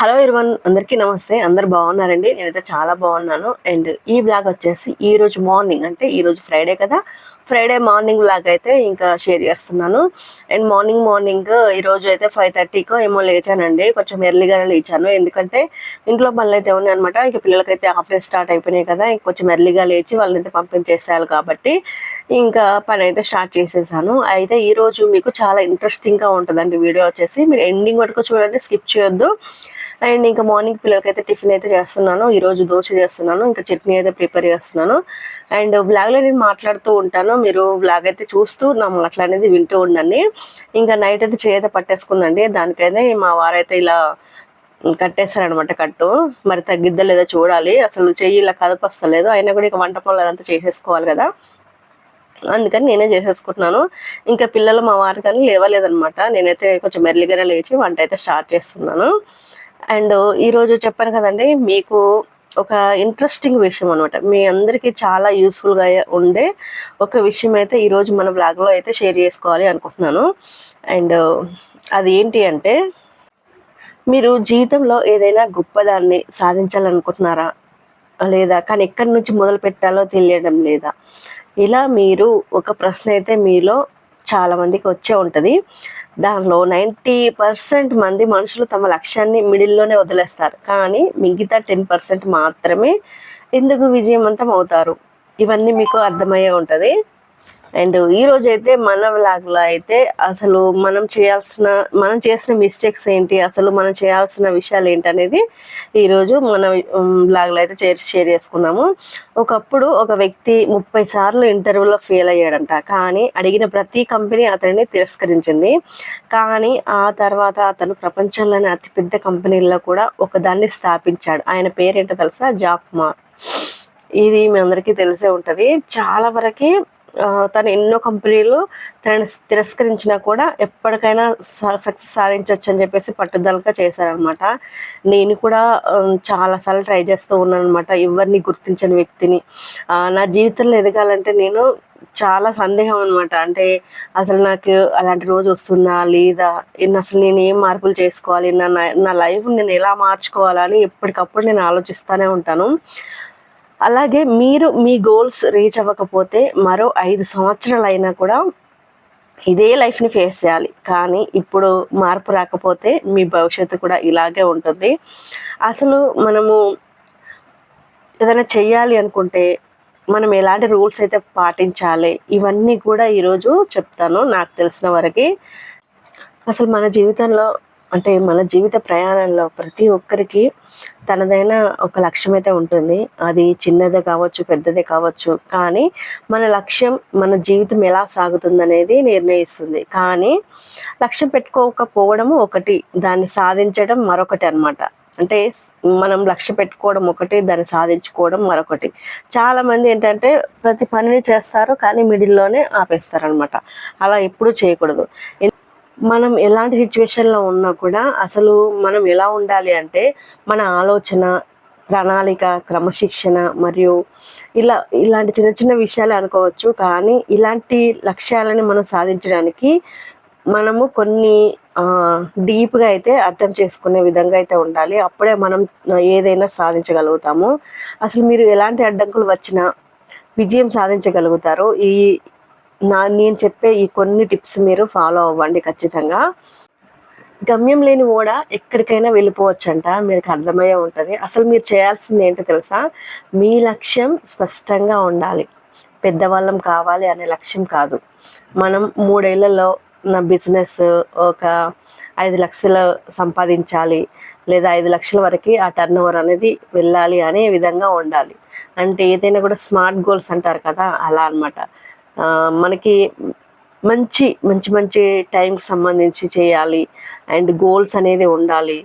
Hello ఇర్వన్ అందరికీ నమస్తే. అందరు బాగున్నారండి? నేనైతే చాలా బాగున్నాను. అండ్ ఈ బ్లాగ్ వచ్చేసి ఈ రోజు మార్నింగ్ అంటే ఈ రోజు ఫ్రైడే కదా? ఫ్రైడే మార్నింగ్ బ్లాగ్ అయితే ఇంకా షేర్ చేస్తున్నాను. అండ్ మార్నింగ్ మార్నింగ్ ఈ రోజు అయితే ఫైవ్ థర్టీకో ఏమో లేచానండి. కొంచెం ఎర్లీగానే లేచాను. ఎందుకంటే ఇంట్లో పనులు అయితే ఉన్నాయి అనమాట ఇక పిల్లలకైతే హాఫ్ డే స్టార్ట్ అయిపోయినాయి కదా? ఇంక కొంచెం ఎర్లీగా లేచి వాళ్ళని పంపించేసేయాలి కాబట్టి ఇంకా పని అయితే స్టార్ట్ చేసేసాను. అయితే ఈ రోజు మీకు చాలా ఇంట్రెస్టింగ్గా ఉంటుందండి వీడియో వచ్చేసి. మీరు ఎండింగ్ వరకు చూడండి స్కిప్ చేయొద్దు. అండ్ ఇంకా మార్నింగ్ పిల్లలకైతే టిఫిన్ అయితే చేస్తున్నాను. ఈరోజు దోశ చేస్తున్నాను. ఇంకా చట్నీ అయితే ప్రిపేర్ చేస్తున్నాను. అండ్ వ్లాగ్లో నేను మాట్లాడుతూ ఉంటాను. మీరు వ్లాగ్ అయితే చూస్తూ నా మాట్లాడేది వింటూ ఉండండి. ఇంకా నైట్ అయితే చేత పట్టేసుకుందండి. దానికైతే మా వారైతే ఇలా కట్టేస్తారనమాట కట్టు. మరి తగ్గిద్దా లేదా చూడాలి. అసలు చెయ్యి ఇలా కదపస్తలేదు. అయినా కూడా ఇక వంట పనులు అదంతా చేసేసుకోవాలి కదా. అందుకని నేనే చేసేసుకుంటున్నాను. ఇంకా పిల్లలు మా వారు కానీ లేవలేదనమాట నేనైతే కొంచెం ఎర్లీగానే లేచి వంట అయితే స్టార్ట్ చేస్తున్నాను. అండ్ ఈరోజు చెప్పాను కదండి మీకు ఒక ఇంట్రెస్టింగ్ విషయం అనమాట మీ అందరికీ చాలా యూస్ఫుల్గా ఉండే ఒక విషయం అయితే ఈరోజు మన బ్లాగ్లో అయితే షేర్ చేసుకోవాలి అనుకుంటున్నాను. అండ్ అది ఏంటి అంటే మీరు జీవితంలో ఏదైనా గొప్పదాన్ని సాధించాలనుకుంటున్నారా? లేదా కానీ ఎక్కడి నుంచి మొదలు పెట్టాలో తెలియడం లేదా? ఇలా మీరు ఒక ప్రశ్న అయితే మీలో చాలామందికి వచ్చే ఉంటుంది. దానిలో నైంటీ పర్సెంట్ మంది మనుషులు తమ లక్ష్యాన్ని మిడిల్లోనే వదిలేస్తారు. కానీ మిగతా టెన్ పర్సెంట్ మాత్రమే ఎందుకు విజయవంతం అవుతారు? ఇవన్నీ మీకు అర్థమయ్యే ఉంటుంది. అండ్ ఈ రోజు అయితే మన వ్లాగ్లో అయితే అసలు మనం చేయాల్సిన మనం చేసిన మిస్టేక్స్ ఏంటి అసలు మనం చేయాల్సిన విషయాలు ఏంటి అనేది ఈరోజు మన వ్లాగ్లో అయితే షేర్ షేర్ చేసుకున్నాము. ఒకప్పుడు ఒక వ్యక్తి ముప్పై సార్లు ఇంటర్వ్యూలో ఫెయిల్ అయ్యాడంట. కానీ అడిగిన ప్రతి కంపెనీ అతనిని తిరస్కరించింది. కానీ ఆ తర్వాత అతను ప్రపంచంలోని అతిపెద్ద కంపెనీల్లో కూడా ఒకదాన్ని స్థాపించాడు. ఆయన పేరేంటో తెలుసా? జాక్ మార్ ఇది మీ అందరికీ తెలిసే ఉంటుంది. చాలా వరకు తను ఎన్నో కంపెనీలు తనని తిరస్కరించినా కూడా ఎప్పటికైనా సక్సెస్ సాధించవచ్చు అని చెప్పేసి పట్టుదలగా చేశారనమాట నేను కూడా చాలాసార్లు ట్రై చేస్తూ ఉన్నాను అనమాట ఎవరిని గుర్తించని వ్యక్తిని. నా జీవితంలో ఎదగాలంటే నేను చాలా సందేహం అనమాట అంటే అసలు నాకు అలాంటి రోజు వస్తుందా లేదా అసలు నేను ఏం మార్పులు చేసుకోవాలి నా నా లైఫ్ నేను ఎలా మార్చుకోవాలని ఎప్పటికప్పుడు నేను ఆలోచిస్తూనే ఉంటాను. అలాగే మీరు మీ గోల్స్ రీచ్ అవ్వకపోతే మరో ఐదు సంవత్సరాలు అయినా కూడా ఇదే లైఫ్ని ఫేస్ చేయాలి. కానీ ఇప్పుడు మార్పు రాకపోతే మీ భవిష్యత్తు కూడా ఇలాగే ఉంటుంది. అసలు మనము ఏదైనా చెయ్యాలి అనుకుంటే మనం ఎలాంటి రూల్స్ అయితే పాటించాలి? ఇవన్నీ కూడా ఈరోజు చెప్తాను. నాకు తెలిసిన వరకు. అసలు మన జీవితంలో అంటే మన జీవిత ప్రయాణంలో ప్రతి ఒక్కరికి తనదైన ఒక లక్ష్యం అయితే ఉంటుంది. అది చిన్నదే కావచ్చు పెద్దదే కావచ్చు. కానీ మన లక్ష్యం మన జీవితం ఎలా సాగుతుందనేది నిర్ణయిస్తుంది. కానీ లక్ష్యం పెట్టుకోకపోవడము ఒకటి దాన్ని సాధించడం మరొకటి అనమాట అంటే మనం లక్ష్య పెట్టుకోవడం ఒకటి దాన్ని సాధించుకోవడం మరొకటి. చాలామంది ఏంటంటే ప్రతి పనిని చేస్తారు కానీ మిడిల్లోనే ఆపేస్తారనమాట అలా ఎప్పుడూ చేయకూడదు. మనం ఎలాంటి సిచ్యువేషన్లో ఉన్నా కూడా అసలు మనం ఎలా ఉండాలి అంటే మన ఆలోచన ప్రణాళిక క్రమశిక్షణ మరియు ఇలా ఇలాంటి చిన్న చిన్న విషయాలు అనుకోవచ్చు. కానీ ఇలాంటి లక్ష్యాలని మనం సాధించడానికి మనము కొన్ని డీప్గా అయితే అర్థం చేసుకునే విధంగా అయితే ఉండాలి. అప్పుడే మనం ఏదైనా సాధించగలుగుతాము. అసలు మీరు ఎలాంటి అడ్డంకులు వచ్చినా విజయం సాధించగలుగుతారు. ఈ నా నేను చెప్పే ఈ కొన్ని టిప్స్ మీరు ఫాలో అవ్వండి ఖచ్చితంగా. గమ్యం లేని ఓడ ఎక్కడికైనా వెళ్ళిపోవచ్చంట మీకు అర్థమయ్యే ఉంటుంది. అసలు మీరు చేయాల్సింది ఏంటో తెలుసా? మీ లక్ష్యం స్పష్టంగా ఉండాలి. పెద్దవాళ్ళం కావాలి అనే లక్ష్యం కాదు. మనం మూడేళ్ళలో నా బిజినెస్ ఒక ఐదు లక్షలు సంపాదించాలి లేదా ఐదు లక్షల వరకు ఆ టర్న్ ఓవర్ అనేది వెళ్ళాలి అనే విధంగా ఉండాలి. అంటే ఏదైనా కూడా స్మార్ట్ గోల్స్ అంటారు కదా అలా అనమాట మనకి మంచి మంచి మంచి టైంకి సంబంధించి చేయాలి. అండ్ గోల్స్ అనేది ఉండాలి.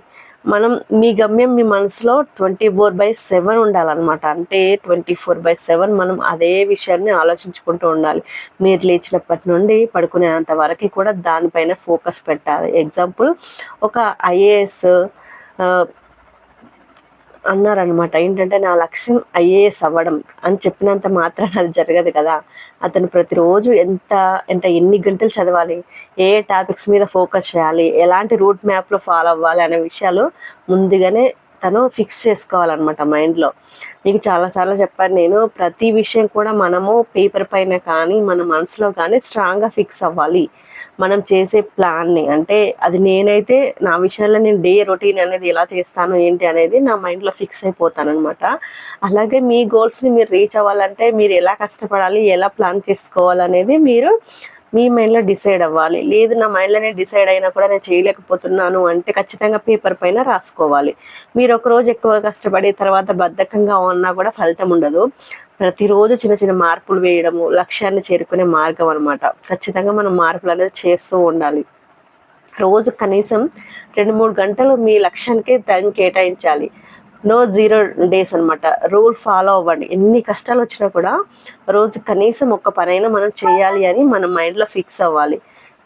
మనం మీ గమ్యం మీ మనసులో ట్వంటీ ఫోర్ బై సెవెన్ ఉండాలన్నమాట. అంటే ట్వంటీ ఫోర్ బై సెవెన్ మనం అదే విషయాన్ని ఆలోచించుకుంటూ ఉండాలి. మీరు లేచినప్పటి నుండి పడుకునేంత వరకు కూడా దానిపైన ఫోకస్ పెట్టాలి. ఎగ్జాంపుల్ ఒక ఐఏఎస్ అన్నారనమాట. ఏంటంటే నా లక్ష్యం ఐఏఎస్ అవ్వడం అని చెప్పినంత మాత్రం అది జరగదు కదా. అతను ప్రతిరోజు ఎంత ఎంత ఎన్ని గంటలు చదవాలి ఏ టాపిక్స్ మీద ఫోకస్ చేయాలి ఎలాంటి రూట్ మ్యాప్లో ఫాలో అవ్వాలి అనే విషయాలు ముందుగానే తను ఫిక్స్ చేసుకోవాలన్నమాట మైండ్లో. మీకు చాలాసార్లు చెప్పాను నేను ప్రతి విషయం కూడా మనము పేపర్ పైన కానీ మన మనసులో కానీ స్ట్రాంగ్గా ఫిక్స్ అవ్వాలి. మనం చేసే ప్లాన్ని అంటే అది నేనైతే నా విషయంలో నేను డే రొటీన్ అనేది ఎలా చేస్తాను ఏంటి అనేది నా మైండ్లో ఫిక్స్ అయిపోతాను అనమాట అలాగే మీ గోల్స్ని మీరు రీచ్ అవ్వాలంటే మీరు ఎలా కష్టపడాలి ఎలా ప్లాన్ చేసుకోవాలనేది మీరు మీ మైండ్లో డిసైడ్ అవ్వాలి. లేదు నా మైండ్లోనే డిసైడ్ అయినా కూడా నేను చేయలేకపోతున్నాను అంటే ఖచ్చితంగా పేపర్ పైన రాసుకోవాలి. మీరు ఒక రోజు ఎక్కువ కష్టపడి తర్వాత బద్ధకంగా ఉన్నా కూడా ఫలితం ఉండదు. ప్రతిరోజు చిన్న చిన్న మార్పులు వేయడము లక్ష్యాన్ని చేరుకునే మార్గం అనమాట ఖచ్చితంగా మనం మార్పులు అనేది చేస్తూ ఉండాలి. రోజు కనీసం రెండు మూడు గంటలు మీ లక్ష్యానికి టైం కేటాయించాలి. నో జీరో డేస్ అనమాట రూల్ ఫాలో అవ్వండి. ఎన్ని కష్టాలు వచ్చినా కూడా రోజు కనీసం ఒక్క పనైనా మనం చేయాలి అని మన మైండ్లో ఫిక్స్ అవ్వాలి.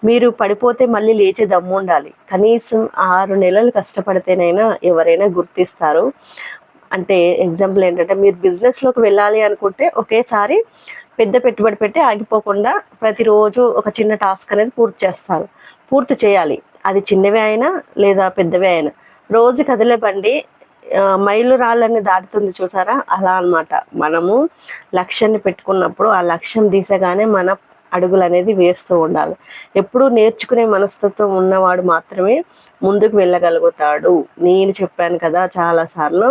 మీరు పడిపోతే మళ్ళీ లేచే దమ్ము ఉండాలి. కనీసం ఆరు నెలలు కష్టపడితేనైనా ఎవరైనా గుర్తిస్తారు. అంటే ఎగ్జాంపుల్ ఏంటంటే మీరు బిజినెస్లోకి వెళ్ళాలి అనుకుంటే ఒకేసారి పెద్ద పెట్టుబడి పెట్టి ఆగిపోకుండా ప్రతిరోజు ఒక చిన్న టాస్క్ అనేది పూర్తి చేస్తారు. పూర్తి చేయాలి. అది చిన్నవి అయినా లేదా పెద్దవి అయినా. రోజు కదిలే బండి మైలు రాళ్ళని దాటుతుంది చూసారా? అలా అనమాట మనము లక్ష్యాన్ని పెట్టుకున్నప్పుడు ఆ లక్ష్యం దిశగానే మన అడుగులు అనేది వేస్తూ ఉండాలి. ఎప్పుడు నేర్చుకునే మనస్తత్వం ఉన్నవాడు మాత్రమే ముందుకు వెళ్ళగలుగుతాడు. నేను చెప్పాను కదా చాలాసార్లు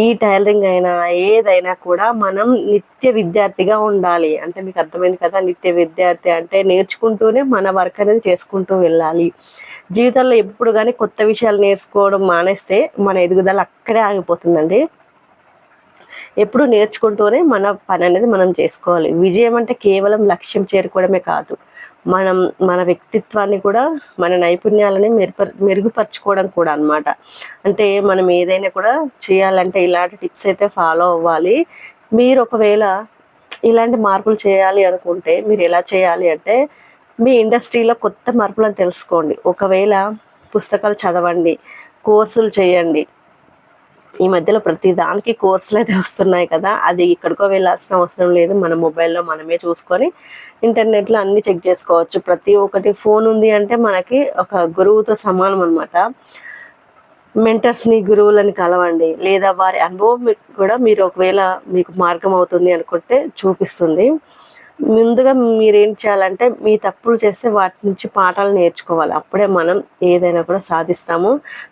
ఈ టైలరింగ్ అయినా ఏదైనా కూడా మనం నిత్య విద్యార్థిగా ఉండాలి. అంటే మీకు అర్థమైంది కదా నిత్య విద్యార్థి అంటే నేర్చుకుంటూనే మన వర్క్ అనేది చేసుకుంటూ వెళ్ళాలి. జీవితంలో ఎప్పుడు కానీ కొత్త విషయాలు నేర్చుకోవడం మానేస్తే మన ఎదుగుదల అక్కడే ఆగిపోతుందండి. ఎప్పుడు నేర్చుకుంటూనే మన పని అనేది మనం చేసుకోవాలి. విజయం అంటే కేవలం లక్ష్యం చేరుకోవడమే కాదు. మనం మన వ్యక్తిత్వాన్ని కూడా మన నైపుణ్యాలని మెరుప మెరుగుపరచుకోవడం కూడా అనమాట అంటే మనం ఏదైనా కూడా చేయాలంటే ఇలాంటి టిప్స్ అయితే ఫాలో అవ్వాలి. మీరు ఒకవేళ ఇలాంటి మార్పులు చేయాలి అనుకుంటే మీరు ఎలా చేయాలి అంటే మీ ఇండస్ట్రీలో కొత్త మార్పులను తెలుసుకోండి. ఒకవేళ పుస్తకాలు చదవండి కోర్సులు చేయండి. ఈ మధ్యలో ప్రతి దానికి కోర్సులు అయితే వస్తున్నాయి కదా. అది ఇక్కడికో వెళ్ళాల్సిన అవసరం లేదు. మన మొబైల్లో మనమే చూసుకొని ఇంటర్నెట్లో అన్ని చెక్ చేసుకోవచ్చు. ప్రతి ఒక్కటి ఫోన్ ఉంది అంటే మనకి ఒక గురువుతో సమానం అనమాట మెంటర్స్ని గురువులని కలవండి. లేదా వారి అనుభవం కూడా మీరు ఒకవేళ మీకు మార్గం అవుతుంది అనుకుంటే చూపిస్తుంది. ముందుగా మీరేం చేయాలంటే మీ తప్పులు చేస్తే వాటి నుంచి పాఠాలు నేర్చుకోవాలి. అప్పుడే మనం ఏదైనా కూడా సాధిస్తాము.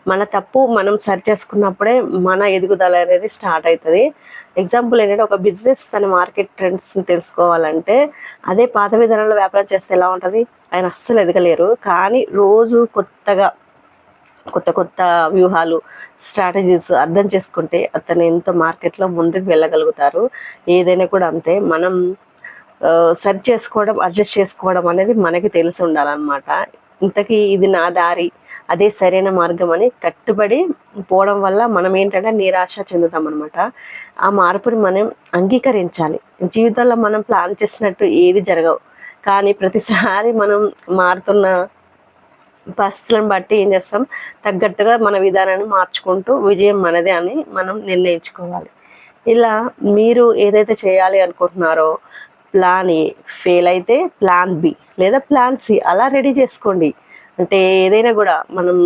మన తప్పు మనం సరి చేసుకున్నప్పుడే మన ఎదుగుదల అనేది స్టార్ట్ అవుతుంది ఎగ్జాంపుల్ ఏంటంటే ఒక బిజినెస్ తన మార్కెట్ ట్రెండ్స్ని తెలుసుకోవాలంటే అదే పాత విధానంలో వ్యాపారం చేస్తే ఎలా ఉంటుంది? ఆయన అస్సలు ఎదగలేరు. కానీ రోజు కొత్తగా కొత్త కొత్త వ్యూహాలు స్ట్రాటజీస్ అర్థం చేసుకుంటే అతను ఎంతో మార్కెట్లో ముందుకు వెళ్ళగలుగుతారు. ఏదైనా కూడా అంతే. మనం సరి చేసుకోవడం అడ్జస్ట్ చేసుకోవడం అనేది మనకి తెలిసి ఉండాలన్నమాట. ఇంతకీ ఇది నా దారి అదే సరైన మార్గం అని కట్టుబడి పోవడం వల్ల మనం ఏంటంటే నిరాశ చెందుతాం అనమాట ఆ మార్పుని మనం అంగీకరించాలి. జీవితంలో మనం ప్లాన్ చేసినట్టు ఏది జరగవు. కానీ ప్రతిసారి మనం మారుతున్న పరిస్థితులను బట్టి ఏం చేస్తాం? తగ్గట్టుగా మన విధానాన్ని మార్చుకుంటూ విజయం మనదే అని మనం నిర్ణయించుకోవాలి. ఇలా మీరు ఏదైతే చేయాలి అనుకుంటున్నారో ప్లాన్ ఏ ఫెయిల్ అయితే ప్లాన్ బి లేదా ప్లాన్ సి అలా రెడీ చేసుకోండి. అంటే ఏదైనా కూడా మనం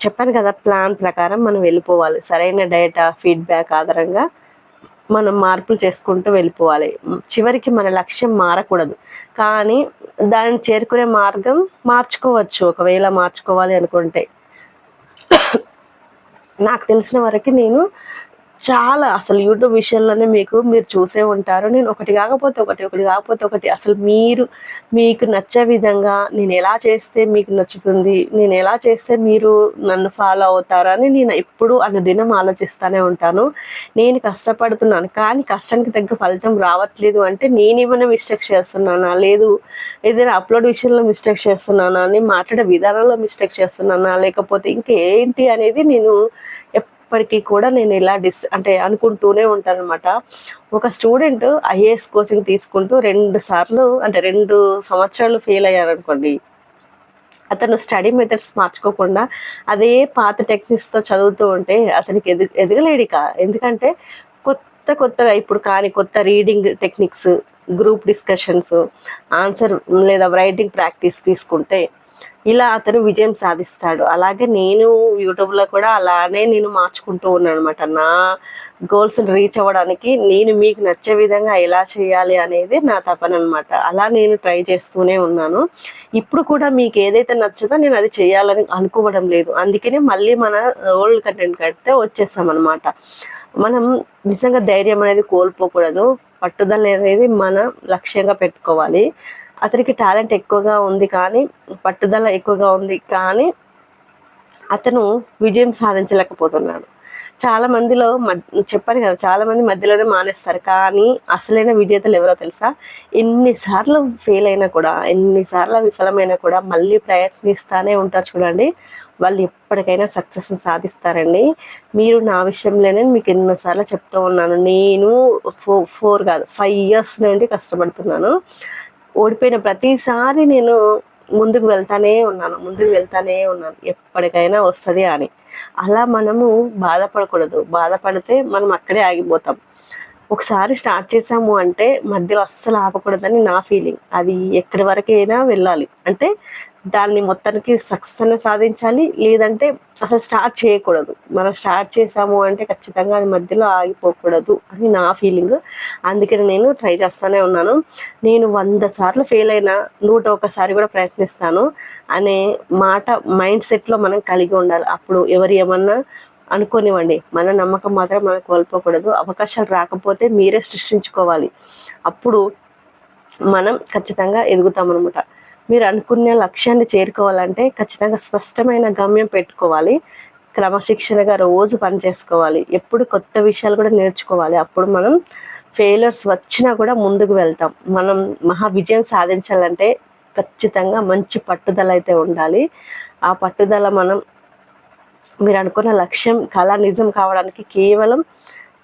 చెప్పాను కదా ప్లాన్ ప్రకారం మనం వెళ్ళిపోవాలి. సరైన డేటా ఫీడ్బ్యాక్ ఆధారంగా మనం మార్పులు చేసుకుంటూ వెళ్ళిపోవాలి. చివరికి మన లక్ష్యం మారకూడదు. కానీ దాన్ని చేరుకునే మార్గం మార్చుకోవచ్చు. ఒకవేళ మార్చుకోవాలి అనుకుంటే. నాకు తెలిసిన వరకు నేను చాలా అసలు యూట్యూబ్ విషయంలోనే మీకు మీరు చూసే ఉంటారు. నేను ఒకటి కాకపోతే ఒకటి ఒకటి కాకపోతే ఒకటి. అసలు మీరు మీకు నచ్చే విధంగా నేను ఎలా చేస్తే మీకు నచ్చుతుంది నేను ఎలా చేస్తే మీరు నన్ను ఫాలో అవుతారని నేను ఎప్పుడు దినం ఆలోచిస్తూనే ఉంటాను. నేను కష్టపడుతున్నాను కానీ కష్టానికి తగ్గ ఫలితం రావట్లేదు అంటే నేనేమైనా మిస్టేక్ చేస్తున్నానా? లేదు ఏదైనా అప్లోడ్ విషయంలో మిస్టేక్ చేస్తున్నానా? అని మాట్లాడే విధానంలో మిస్టేక్ చేస్తున్నానా? లేకపోతే ఇంకేంటి అనేది నేను ఇప్పటికీ కూడా నేను ఇలా డిస్ అంటే అనుకుంటూనే ఉంటాను అనమాట ఒక స్టూడెంట్ ఐఏఎస్ కోచింగ్ తీసుకుంటూ రెండు సార్లు అంటే రెండు సంవత్సరాలు ఫెయిల్ అయ్యారనుకోండి అతను స్టడీ మెథడ్స్ మార్చుకోకుండా అదే పాత టెక్నిక్స్తో చదువుతూ ఉంటే అతనికి ఎదు ఎదగలేడిక ఎందుకంటే కొత్త కొత్తగా ఇప్పుడు కానీ కొత్త reading techniques group discussions answer లేదా రైటింగ్ ప్రాక్టీస్ తీసుకుంటే ఇలా అతను విజయం సాధిస్తాడు. అలాగే నేను యూట్యూబ్లో కూడా అలానే నేను మార్చుకుంటూ ఉన్నాను అనమాట నా గోల్స్ రీచ్ అవ్వడానికి నేను మీకు నచ్చే విధంగా ఎలా చేయాలి అనేది నా తపన అనమాట అలా నేను ట్రై చేస్తూనే ఉన్నాను. ఇప్పుడు కూడా మీకు ఏదైతే నచ్చదో నేను అది చేయాలని అనుకోవడం లేదు. అందుకనే మళ్ళీ మన ఓల్డ్ కంటెంట్ కడితే వచ్చేస్తామనమాట మనం నిజంగా ధైర్యం అనేది కోల్పోకూడదు. పట్టుదల అనేది మన లక్ష్యంగా పెట్టుకోవాలి. అతనికి టాలెంట్ ఎక్కువగా ఉంది కానీ పట్టుదల ఎక్కువగా ఉంది కానీ అతను విజయం సాధించలేకపోతున్నాడు. చాలా మందిలో చెప్పాను కదా చాలా మంది మధ్యలోనే మానేస్తారు కానీ అసలైన విజేతలు ఎవరో తెలుసా? ఎన్నిసార్లు ఫెయిల్ అయినా కూడా ఎన్నిసార్లు విఫలమైనా కూడా మళ్ళీ ప్రయత్నిస్తూనే ఉంటారు చూడండి. వాళ్ళు ఎప్పటికైనా సక్సెస్ సాధిస్తారండి. మీరు నా విషయంలోనే మీకు ఎన్నోసార్లు చెప్తూ ఉన్నాను. నేను ఫో ఫోర్ కాదు ఫైవ్ ఇయర్స్ నుండి కష్టపడుతున్నాను. ఓడిపోయిన ప్రతిసారి నేను ముందుకు వెళ్తానే ఉన్నాను ముందుకు వెళ్తానే ఉన్నాను. ఎప్పటికైనా వస్తుంది అని. అలా మనము బాధపడకూడదు. బాధపడితే మనం అక్కడే ఆగిపోతాం. ఒకసారి స్టార్ట్ చేసాము అంటే మధ్యలో అస్సలు ఆపకూడదని నా ఫీలింగ్. అది ఎక్కడి వరకైనా వెళ్ళాలి. అంటే దాన్ని మొత్తానికి సక్సెస్ అన్న సాధించాలి. లేదంటే అసలు స్టార్ట్ చేయకూడదు. మనం స్టార్ట్ చేసాము అంటే ఖచ్చితంగా అది మధ్యలో ఆగిపోకూడదు అని నా ఫీలింగ్. అందుకని నేను ట్రై చేస్తూనే ఉన్నాను. నేను వంద సార్లు ఫెయిల్ అయినా నూట ఒకసారి కూడా ప్రయత్నిస్తాను అనే మాట మైండ్ సెట్లో మనం కలిగి ఉండాలి. అప్పుడు ఎవరు ఏమన్నా అనుకోనివ్వండి. మన నమ్మకం మాత్రం మనం కోల్పోకూడదు. అవకాశాలు రాకపోతే మీరే సృష్టించుకోవాలి. అప్పుడు మనం ఖచ్చితంగా ఎదుగుతామన్నమాట. మీరు అనుకున్న లక్ష్యాన్ని చేరుకోవాలంటే ఖచ్చితంగా స్పష్టమైన గమ్యం పెట్టుకోవాలి. క్రమశిక్షణగా రోజు పని చేసుకోవాలి. ఎప్పుడు కొత్త విషయాలు కూడా నేర్చుకోవాలి. అప్పుడు మనం ఫెయిలర్స్ వచ్చినా కూడా ముందుకు వెళ్తాం. మనం మహా విజయం సాధించాలంటే ఖచ్చితంగా మంచి పట్టుదల అయితే ఉండాలి. ఆ పట్టుదల మనం మీరు అనుకున్న లక్ష్యం కళ నిజం కావడానికి కేవలం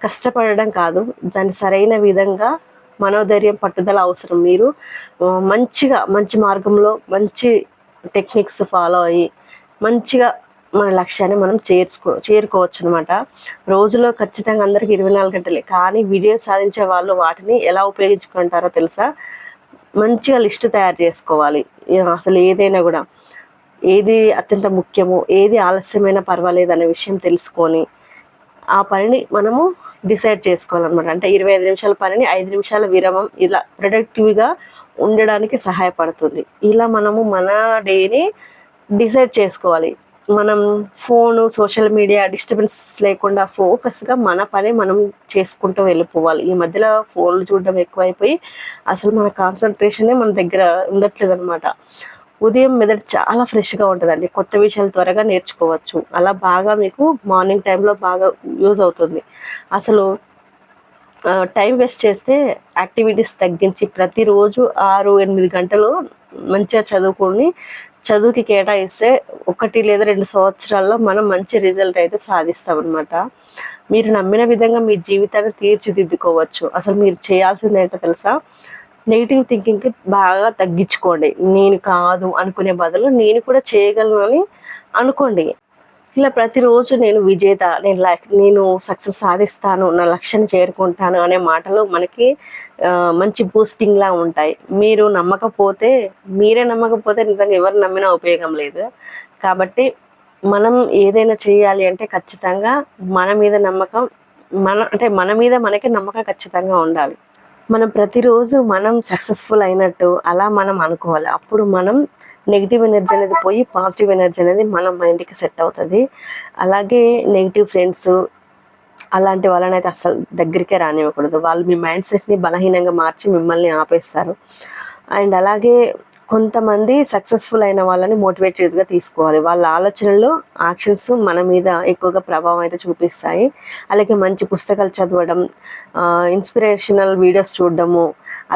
కష్టపడడం కాదు. దాన్ని సరైన విధంగా మనోధైర్యం పట్టుదల అవసరం. మీరు మంచిగా మంచి మార్గంలో మంచి టెక్నిక్స్ ఫాలో అయ్యి మంచిగా మన లక్ష్యాన్ని మనం చేర్చుకో చేరుకోవచ్చు అనమాట రోజులో ఖచ్చితంగా అందరికి ఇరవై నాలుగు గంటలే. కానీ విజయం సాధించే వాళ్ళు వాటిని ఎలా ఉపయోగించుకుంటారో తెలుసా? మంచిగా లిస్ట్ తయారు చేసుకోవాలి. అసలు ఏదైనా కూడా. ఏది అత్యంత ముఖ్యమో ఏది ఆలస్యమైనా పర్వాలేదు అనే విషయం తెలుసుకొని ఆ పనిని మనము డిసైడ్ చేసుకోవాలన్నమాట. అంటే ఇరవై ఐదు నిమిషాల పనిని ఐదు నిమిషాల విరామం ఇలా ప్రొడక్టివ్గా ఉండడానికి సహాయపడుతుంది. ఇలా మనము మన డేని డిసైడ్ చేసుకోవాలి. మనం ఫోను సోషల్ మీడియా డిస్టర్బెన్స్ లేకుండా ఫోకస్గా మన పని మనం చేసుకుంటూ వెళ్ళిపోవాలి. ఈ మధ్యలో ఫోన్లు చూడడం ఎక్కువైపోయి అసలు మన కాన్సన్ట్రేషనే మన దగ్గర ఉండట్లేదు అనమాట ఉదయం మెదడు చాలా ఫ్రెష్గా ఉంటుందండి. కొత్త విషయాలు త్వరగా నేర్చుకోవచ్చు. అలా బాగా మీకు మార్నింగ్ టైంలో బాగా యూజ్ అవుతుంది. అసలు టైం వేస్ట్ చేస్తే యాక్టివిటీస్ తగ్గించి ప్రతిరోజు ఆరు ఎనిమిది గంటలు మంచిగా చదువుకొని చదువుకి కేటాయిస్తే ఒకటి లేదా రెండు సంవత్సరాల్లో మనం మంచి రిజల్ట్ అయితే సాధిస్తాం మీరు నమ్మిన విధంగా మీ జీవితాన్ని తీర్చిదిద్దుకోవచ్చు. అసలు మీరు చేయాల్సింది ఏంటో తెలుసా? నెగిటివ్ థింకింగ్కి బాగా తగ్గించుకోండి. నేను కాదు అనుకునే బదులు నేను కూడా చేయగలను అని అనుకోండి. ఇలా ప్రతిరోజు నేను విజేత నేను నేను సక్సెస్ సాధిస్తాను నా లక్ష్యాన్ని చేరుకుంటాను అనే మాటలు మనకి మంచి బూస్టింగ్లా ఉంటాయి. మీరు నమ్మకపోతే మీరే నమ్మకపోతే నిజంగా ఎవరు నమ్మినా ఉపయోగం లేదు. కాబట్టి మనం ఏదైనా చేయాలి అంటే ఖచ్చితంగా మన మీద నమ్మకం మన అంటే మన మీద మనకి నమ్మకం ఖచ్చితంగా ఉండాలి. మనం ప్రతిరోజు మనం సక్సెస్ఫుల్ అయినట్టు అలా మనం అనుకోవాలి. అప్పుడు మనం నెగిటివ్ ఎనర్జీ అనేది పోయి పాజిటివ్ ఎనర్జీ అనేది మన మైండ్కి సెట్ అవుతుంది. అలాగే నెగిటివ్ ఫ్రెండ్స్ అలాంటి వాళ్ళని అయితే అసలు దగ్గరికే రానివ్వకూడదు. వాళ్ళు మీ మైండ్ సెట్ని బలహీనంగా మార్చి మిమ్మల్ని ఆపేస్తారు. అండ్ అలాగే కొంతమంది సక్సెస్ఫుల్ అయిన వాళ్ళని మోటివేటెడ్గా తీసుకోవాలి. వాళ్ళ ఆలోచనలు యాక్షన్స్ మన మీద ఎక్కువగా ప్రభావం అయితే చూపిస్తాయి. అలాగే మంచి పుస్తకాలు చదవడం ఇన్స్పిరేషనల్ వీడియోస్ చూడడము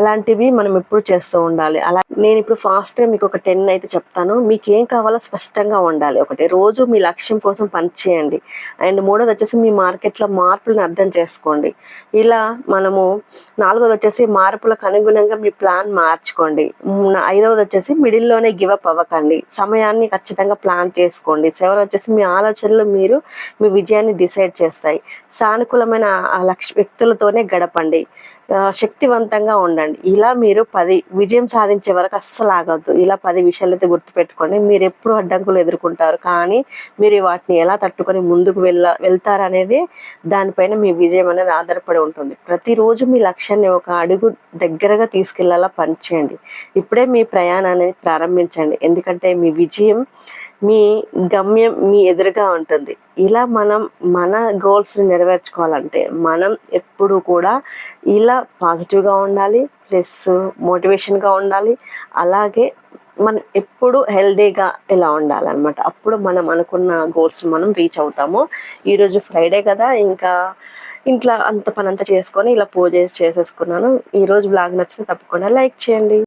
అలాంటివి మనం ఎప్పుడు చేస్తూ ఉండాలి. అలా నేను ఇప్పుడు ఫాస్ట్గా మీకు ఒక టెన్ అయితే చెప్తాను. మీకు ఏం కావాలో స్పష్టంగా ఉండాలి. ఒకటి రోజు మీ లక్ష్యం కోసం పనిచేయండి అండ్ మూడోది వచ్చేసి మీ మార్కెట్లో మార్పులను అర్థం చేసుకోండి. ఇలా మనము నాలుగోది వచ్చేసి మార్పులకు అనుగుణంగా మీ ప్లాన్ మార్చుకోండి. ఐదవది వచ్చేసి మిడిల్లోనే గివప్ అవ్వకండి. సమయాన్ని ఖచ్చితంగా ప్లాన్ చేసుకోండి. సెవెన్ వచ్చేసి మీ ఆలోచనలు మీరు మీ విజయాన్ని డిసైడ్ చేస్తాయి. సానుకూలమైన లక్ష వ్యక్తులతోనే గడపండి. శక్తివంతంగా ఉండండి. ఇలా మీరు పది విజయం సాధించే వరకు అస్సలు ఆగద్దు. ఇలా పది విషయాలు అయితే గుర్తుపెట్టుకోండి. మీరు ఎప్పుడు అడ్డంకులు ఎదుర్కొంటారు. కానీ మీరు వాటిని ఎలా తట్టుకొని ముందుకు వెళ్ళ వెళ్తారనేది దానిపైన మీ విజయం అనేది ఆధారపడి ఉంటుంది. ప్రతిరోజు మీ లక్ష్యాన్ని ఒక అడుగు దగ్గరగా తీసుకెళ్ళేలా పనిచేయండి. ఇప్పుడే మీ ప్రయాణాన్ని ప్రారంభించండి. ఎందుకంటే మీ విజయం మీ గమ్యం మీ ఎదురుగా ఉంటుంది. ఇలా మనం మన గోల్స్ని నెరవేర్చుకోవాలంటే మనం ఎప్పుడు కూడా ఇలా పాజిటివ్గా ఉండాలి ప్లస్ మోటివేషన్గా ఉండాలి. అలాగే మనం ఎప్పుడు హెల్దీగా ఇలా ఉండాలన్నమాట. అప్పుడు మనం అనుకున్న గోల్స్ మనం రీచ్ అవుతాము. ఈరోజు ఫ్రైడే కదా ఇంకా ఇంట్లో అంత పని చేసుకొని ఇలా పూజ చేసేసుకున్నాను. ఈరోజు బ్లాగ్ నచ్చితే తప్పకుండా లైక్ చేయండి.